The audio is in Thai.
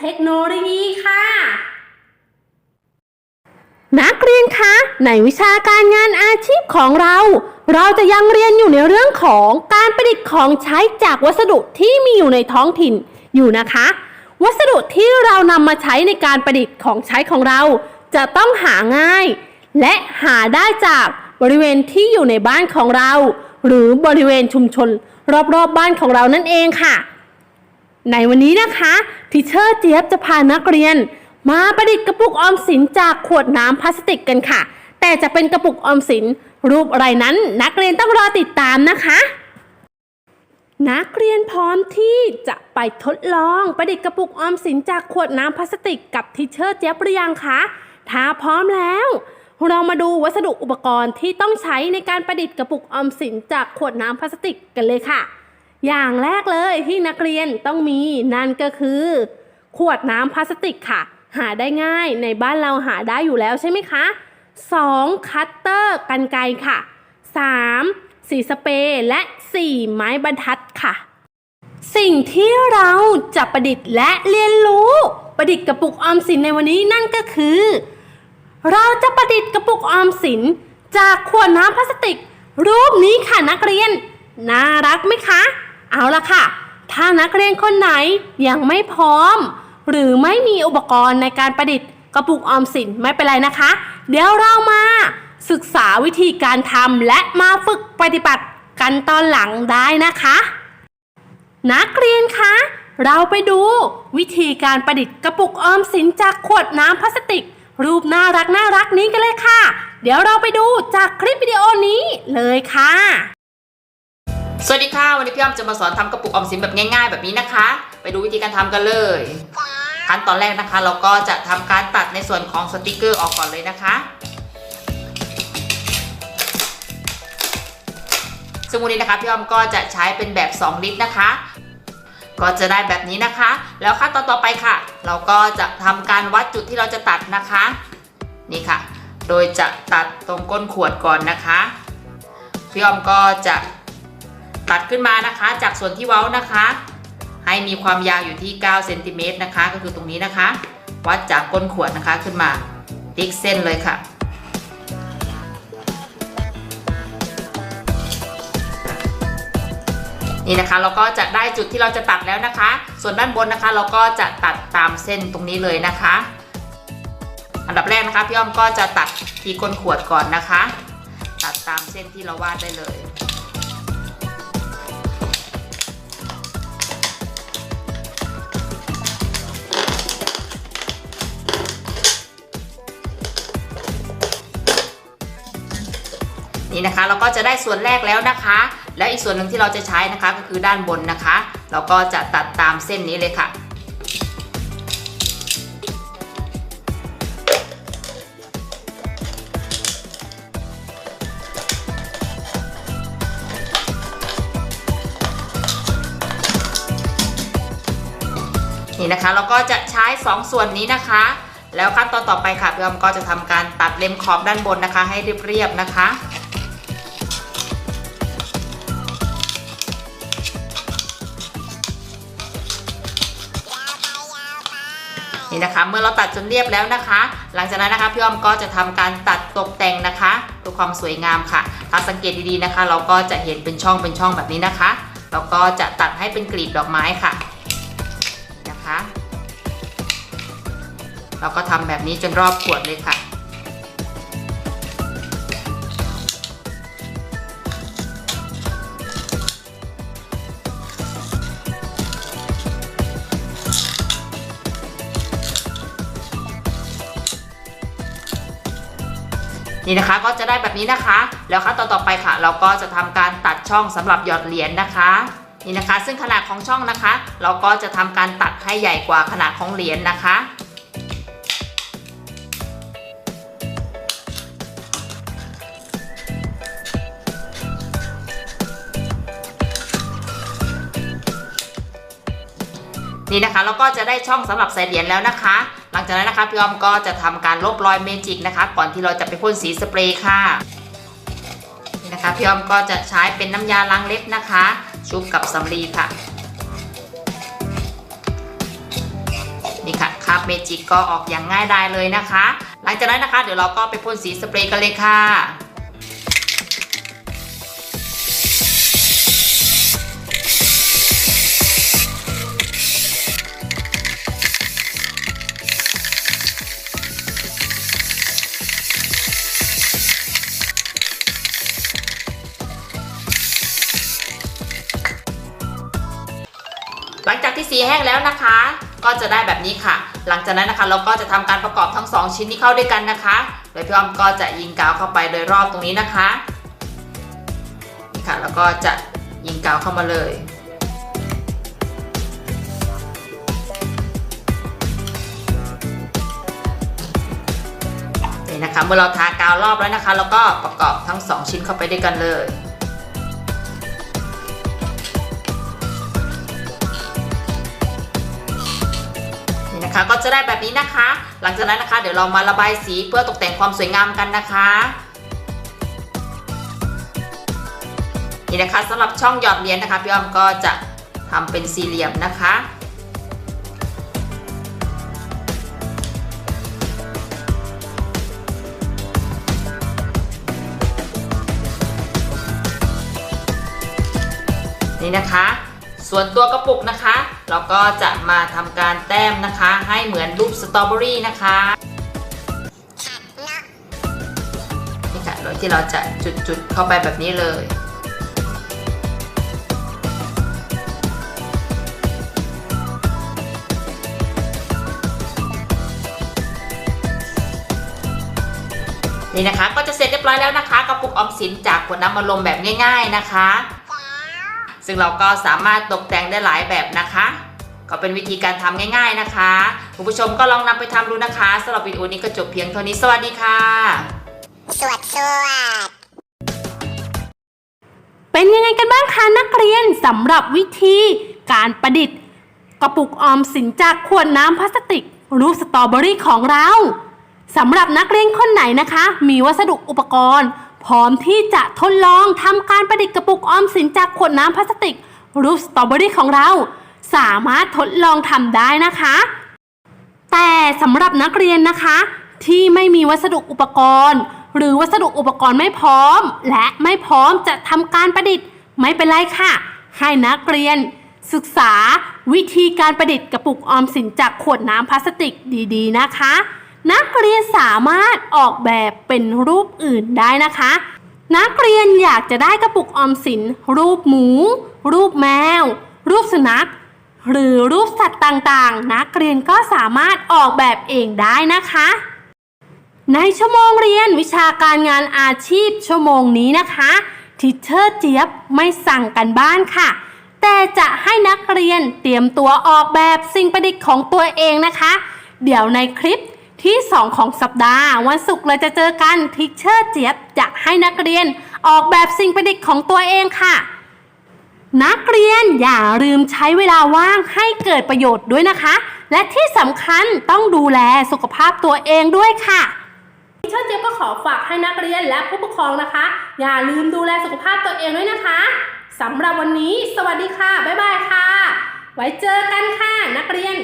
เทคโนโลยีค่ะ นักเรียนคะในวิชาการงานอาชีพของเรา เราจะยังเรียนอยู่ในเรื่องของการประดิษฐ์ของใช้จากวัสดุที่มีอยู่ในท้องถิ่นอยู่นะคะ วัสดุที่เรานำมาใช้ในการประดิษฐ์ของใช้ของเรา จะต้องหาง่าย และหาได้จากบริเวณที่อยู่ในบ้านของเรา หรือบริเวณชุมชน รอบๆบบ้านของเรานั่นเองค่ะ ในวันนี้นะคะทิเชอร์เจี๊ยบจะพานักเรียน มาประดิษฐ์กระปุกออมสินจากขวดน้ำพลาสติกกันค่ะ แต่จะเป็นกระปุกออมสินรูปอะไรนั้น นักเรียนต้องรอติดตามนะคะ นักเรียนพร้อมที่จะไปทดลองประดิษฐ์กระปุกออมสินจากขวดน้ำพลาสติกกับทิเชอร์เจี๊ยบหรือยังคะถ้าพร้อมแล้ว เรามาดูวัสดุอุปกรณ์ที่ต้องใช้ในการประดิษฐ์กระปุกออมสินจากขวดน้ำพลาสติกกันเลยค่ะ อย่างแรกเลยที่นักเรียนต้องมีนั่นก็คือ ขวดน้ำพลาสติกค่ะ หาได้ง่ายในบ้านเราหาได้อยู่แล้วใช่ไหมคะ 2. คัตเตอร์กันไกรค่ะ 3. สีสเปรย์และ 4 ไม้บรรทัดค่ะ สิ่งที่เราจะประดิษฐ์และเรียนรู้ ประดิษฐ์กระปุกออมสินในวันนี้นั่นก็คือ เราจะประดิษฐ์กระปุกออมสิน จากขวดน้ำพลาสติก รูปนี้ค่ะนักเรียน น่ารักไหมคะ เอาละค่ะ ถ้านักเรียนคนไหนยังไม่พร้อม หรือไม่มีอุปกรณ์ในการประดิษฐ์กระปุกออมสินไม่เป็นไรนะคะ เดี๋ยวเรามาศึกษาวิธีการทำและมาฝึกปฏิบัติกันตอนหลังได้นะคะ นักเรียนคะ เราไปดูวิธีการประดิษฐ์กระปุกออมสินจากขวดน้ำพลาสติก รูปน่ารักน่ารักนี้กันเลยค่ะ เดี๋ยวเราไปดูจากคลิปวิดีโอนี้เลยค่ะ สวัสดีค่ะ วันนี้พี่อ้อมจะมาสอนทำกระปุกออมสินแบบง่าย ๆ แบบนี้นะคะ ไปดูวิธีการทำกันเลยขั้นตอนแรกนะคะ เราก็จะทำการตัดในส่วนของสติกเกอร์ออกก่อนเลยนะคะ ซึ่งวันนี้นะคะพี่อ้อมก็จะใช้เป็นแบบ 2 ลิตรนะคะ ก็จะได้แบบนี้นะคะ แล้วขั้นตอนต่อไปค่ะ เราก็จะทำการวัดจุดที่เราจะตัดนะคะ นี่ค่ะ โดยจะตัดตรงก้นขวดก่อนนะคะพี่อ้อมก็จะ ตัดขึ้นมานะคะ จากส่วนที่เว้านะคะ ให้มีความยาวอยู่ที่9เซนติเมตรนะคะ ก็คือตรงนี้นะคะ วัดจากก้นขวดนะคะขึ้นมาติ๊กเส้นเลยค่ะนี่นะคะเราก็จะได้จุดที่เราจะตัดแล้วนะคะ ส่วนด้านบนนะคะ เราก็จะตัดตามเส้นตรงนี้เลยนะคะ อันดับแรกนะคะพี่อ้อมก็จะตัดที่ก้นขวดก่อนนะคะ ตัดตามเส้นที่เราวาดได้เลย นี่นะคะ เราก็จะได้ส่วนแรกแล้วนะคะ แล้วอีกส่วนหนึ่งที่เราจะใช้นะคะก็คือด้านบนนะคะ เราก็จะตัดตามเส้นนี้เลยค่ะนี่นะคะเราก็จะใช้ 2 ส่วนนี้นะคะ แล้วขั้นตอนต่อไปค่ะเพี่ออมก็จะทำการตัดเล็มขอบด้านบนนะคะ ให้เรียบๆนะคะ นี่นะคะ เมื่อเราตัดจนเรียบแล้วนะคะ หลังจากนั้นนะคะพี่อ้อมก็จะทำการตัดตกแต่งนะคะเพื่อความสวยงามค่ะ ถ้าสังเกตดีๆนะคะ เราก็จะเห็นเป็นช่องเป็นช่องแบบนี้นะคะเราก็จะตัดให้เป็นกลีบดอกไม้ค่ะนะคะ เราก็ทำแบบนี้จนรอบขวดเลยค่ะ นี่นะคะก็จะได้แบบนี้นะคะ แล้วขั้นตอนต่อไปค่ะ เราก็จะทำการตัดช่องสำหรับหยอดเหรียญนะคะนี่นะคะ ซึ่งขนาดของช่องนะคะ เราก็จะทำการตัดให้ใหญ่กว่าขนาดของเหรียญนะคะนี่นะคะเราก็จะได้ช่องสำหรับใส่เหรียญแล้วนะคะ หลังจากนั้นนะคะพี่อมก็จะทำการลบรอยเมจิกนะคะ ก่อนที่เราจะไปพ่นสีสเปรย์ค่ะนี่นะคะพี่อมก็จะใช้เป็นน้ำยาล้างเล็บนะคะ ชุบกับสำลีค่ะนี่ค่ะคาบเมจิกก็ออกอย่างง่ายดายเลยนะคะ หลังจากนั้นนะคะ เดี๋ยวเราก็ไปพ่นสีสเปรย์กันเลยค่ะ แห้งแล้วนะคะ ก็จะได้แบบนี้ค่ะ หลังจากนั้นนะคะเราก็จะทำการประกอบทั้งสองชิ้นนี้เข้าด้วยกันนะคะ โดยพี่อ้อมก็จะยิงกาวเข้าไปโดยรอบตรงนี้นะคะนี่ค่ะแล้วก็จะยิงกาวเข้ามาเลยนี่นะคะเมื่อเราทากาวรอบแล้วนะคะเราก็ประกอบทั้งสองชิ้นเข้าไปด้วยกันเลย นี่ะคะ ก็จะได้แบบนี้นะคะ หลังจากนั้นนะคะ เดี๋ยวเรามาระบายสีเพื่อตกแต่งความสวยงามกันนะคะนี่นะคะสำหรับช่องหยอดเหรียญนะคะพี่อ้อมก็จะทำเป็นสี่เหลี่ยมนะคะนี่นะคะ ส่วนตัวกระปุกนะคะ เราก็จะมาทำการแต้มนะคะ ให้เหมือนรูปสตรอเบอรี่นะคะนี่ค่ะโดยที่เราจะจุดๆเข้าไปแบบนี้เลยนี่นะคะก็จะเสร็จเรียบร้อยแล้วนะคะกระปุกออมสินจากขวดน้ำอารมณ์แบบง่าย ๆนะคะ ซึ่งเราก็สามารถตกแต่งได้หลายแบบนะคะ ก็เป็นวิธีการทำง่าย ๆนะคะคุณผู้ชมก็ลองนำไปทำดูนะคะสำหรับวิดีโอนี้ก็จบเพียงเท่านี้สวัสดีค่ะ สวดสวดเป็นยังไงกันบ้างคะนักเรียนสำหรับวิธีการประดิษฐ์ กระปุกออมสินจากขวดน้ำพลาสติก รูปสตรอเบอรี่ของเราสำหรับนักเรียนคนไหนนะคะ มีวัสดุอุปกรณ์ พร้อมที่จะทดลองทำการประดิษฐ์กระปุกออมสินจากขวดน้ำพลาสติกรูปสตรอเบอรี่ของเรา สามารถทดลองทำได้นะคะ แต่สำหรับนักเรียนนะคะ ที่ไม่มีวัสดุอุปกรณ์ หรือวัสดุอุปกรณ์ไม่พร้อม และไม่พร้อมจะทำการประดิษฐ์ไม่เป็นไรค่ะ ให้นักเรียน ศึกษาวิธีการประดิษฐ์กระปุกออมสินจากขวดน้ำพลาสติกดี ๆ นะคะ นักเรียนสามารถออกแบบเป็นรูปอื่นได้นะคะ นักเรียนอยากจะได้กระปุกออมสิน รูปหมู รูปแมว รูปสุนัข หรือรูปสัตว์ต่างๆ นักเรียนก็สามารถออกแบบเองได้นะคะ ในชั่วโมงเรียนวิชาการงานอาชีพชั่วโมงนี้นะคะทิเชอร์เจี๊ยบไม่สั่งกันบ้านค่ะ แต่จะให้นักเรียนเตรียมตัวออกแบบสิ่งประดิษฐ์ของตัวเองนะคะ เดี๋ยวในคลิป ที่ 2 ของสัปดาห์ วันศุกร์เราจะเจอกันทิเชอร์เจี๊ยบจะให้นักเรียนออกแบบสิ่งประดิษฐ์ของตัวเองค่ะ นักเรียนอย่าลืมใช้เวลาว่างให้เกิดประโยชน์ด้วยนะคะ และที่สำคัญต้องดูแลสุขภาพตัวเองด้วยค่ะทิเชิญเจี๊ยบก็ขอฝากให้นักเรียนและผู้ปกครองนะคะ อย่าลืมดูแลสุขภาพตัวเองด้วยนะคะสำหรับวันนี้ สวัสดีค่ะบ๊ายบายค่ะ ไว้เจอกันค่ะนักเรียน